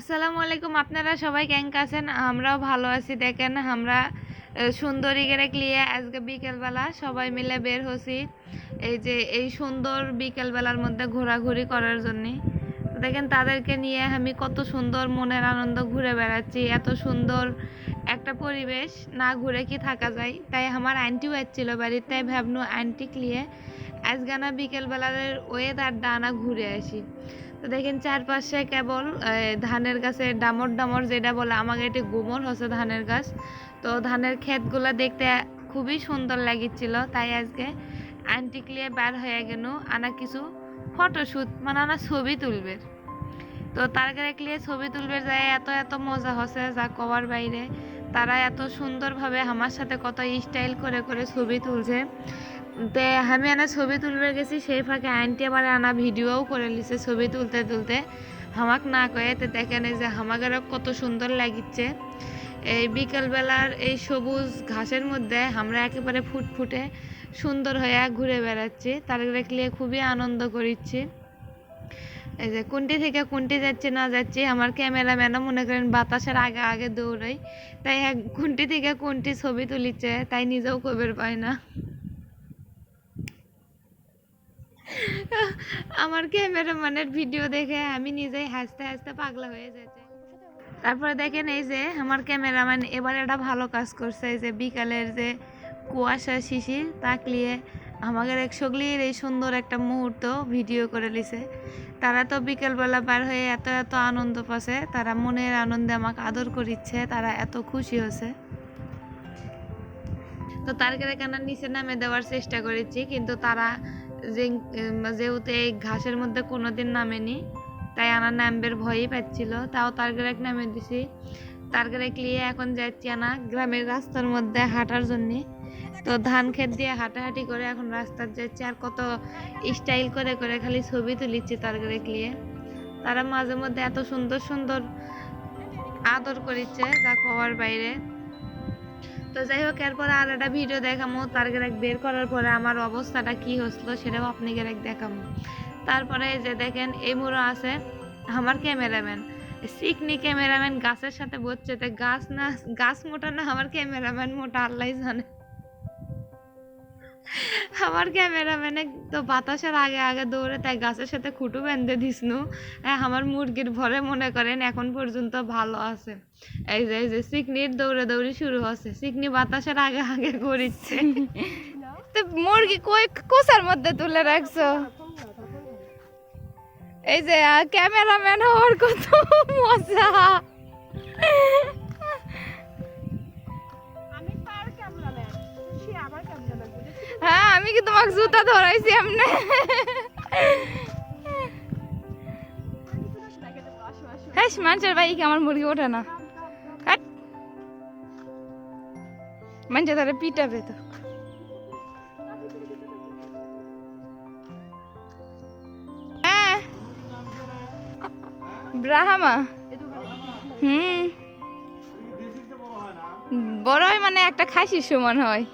আসসালামু আলাইকুম, আপনারা সবাই কেঙ্ক আছেন? আমরাও ভালো আছি, দেখেন আমরা সুন্দরী গেরে ক্লিয়ে আজকে বিকেলবেলা সবাই মিলে বের হছি এই যে, এই সুন্দর বিকেলবেলার মধ্যে ঘোরাঘুরি করার জন্যে। দেখেন তাদেরকে নিয়ে আমি কত সুন্দর মনের আনন্দ ঘুরে বেড়াচ্ছি, এত সুন্দর একটা পরিবেশ না ঘুরে কি থাকা যায়। তাই আমার আন্টিও আসছিল বাড়ির তাই ভাবনু আন্টি ক্লিয়ে আজকে না বিকেলবেলার ওয়েদার ডানা ঘুরে আসি। তো দেখেন চারপাশে কেবল ধানের গাছে ডামর ডামর যেটা বলে আমাকে এটি গোমর হচ্ছে ধানের গাছ। তো ধানের ক্ষেতগুলো দেখতে খুবই সুন্দর লাগিচ্ছিল। তাই আজকে আন্টি ক্লিয়ে বার হয়ে গেল, আনা কিছু ফটোশ্যুট মানে আনা ছবি তুলবে। তো তার ক্লিয়ে ছবি তুলবে যায় এত এত মজা হচ্ছে যা কবার বাইরে। তারা এত সুন্দরভাবে আমার সাথে কত স্টাইল করে করে ছবি তুলছে। তে আমি আনা ছবি তুলবে গেছি, সেই ফাঁকে আন্টি আবার আনা ভিডিওও করে লিছে ছবি তুলতে তুলতে। হামাক না কয়ে তো দেখেন যে হামাকেরও কত সুন্দর লাগিচ্ছে। এই বিকালবেলার এই সবুজ ঘাসের মধ্যে আমরা একেবারে ফুটফুটে সুন্দর হয়ে ঘুরে বেড়াচ্ছি, তার দেখলে খুবই আনন্দ করিচ্ছি। এই যে কোনটি থেকে কোনটি যাচ্ছে না যাচ্ছে, আমার ক্যামেরাম্যানও মনে করেন বাতাসের আগে আগে দৌড়াই, তাই কোনটি থেকে কোনটি ছবি তুলিচ্ছে, তাই নিজেও কবের পায় না। আমার ক্যামেরাম্যানের ভিডিও দেখে আমি নিজেই হাসতে হাসতে পাগলা হয়ে যাচ্ছে। তারপরে দেখেন এই যে আমার ক্যামেরাম্যান এবার একটা ভালো কাজ করছে, এই যে বিকালের যে কুয়াশা শিশির তাকলিয়ে আমাদের এক সগলির এই সুন্দর একটা মুহূর্ত ভিডিও করে লিছে। তারা তো বিকেলবেলা বার হয়ে এত এত আনন্দ পাচ্ছে, তারা মনের আনন্দে আমাকে আদর করিচ্ছে, তারা এত খুশি হয়েছে তো তার কেন নিচে নামে দেওয়ার চেষ্টা করেছি, কিন্তু তারা যেহেতু এই ঘাসের মধ্যে কোনোদিন নামেনি। তাই আনা নামবের ভয়ই পাচ্ছিল। তাও তার তারগেরেক নামে দিছি। তার তারগেরেক নিয়ে এখন যাচ্ছি আনা গ্রামের রাস্তার মধ্যে হাঁটার জন্য। তো ধান ক্ষেত দিয়ে হাঁটাহাঁটি করে এখন রাস্তার যাচ্ছি। আর কত স্টাইল করে করে খালি ছবি তুলিচ্ছি তারগেরেক নিয়ে। তারা মাঝে মধ্যে এত সুন্দর সুন্দর আদর করিচ্ছে যা কওয়ার বাইরে। তো যাই হোক, এরপর আর একটা ভিডিও দেখামো। তার গেরেক বের করার পরে আমার অবস্থাটা কি হচ্ছিল সেটাও আপনি এক দেখামো। তারপরে যে দেখেন, এই মুড়ো আছে আমার ক্যামেরাম্যান সিকনি ক্যামেরাম্যান গাছের সাথে বসছে। তো গাছ না, গাছ মোটা না, আমার ক্যামেরাম্যান মোটা আল্লাহ জানে। আমার ক্যামেরাম্যানে তো বাতাসের আগে আগে দৌড়ে তাই গাছের সাথে খুঁটু বেঁধে দিসনু। হ্যাঁ, আমার মুরগির ভরে মনে করেন এখন পর্যন্ত ভালো আছে। এই যে এই যে সিকনির দৌড়ে দৌড়ি শুরু হচ্ছে। সিকনি বাতাসের আগে আগে করিচ্ছে তো মুরগি কই কোসার মধ্যে তুলে রাখছো? এই যে ক্যামেরাম্যান হওয়ার কত মজা। আমি কি তোমাকে জুতা ধরাইছি এমনি? হ্যাঁ মানুষের বাইকে আমার মুরগি ওঠে না? হাট মানুষের তারা পিটাবে তো। হ্যাঁ। ব্রাহামা। হুম। বড় হয় মানে একটা খাসির সমান হয়।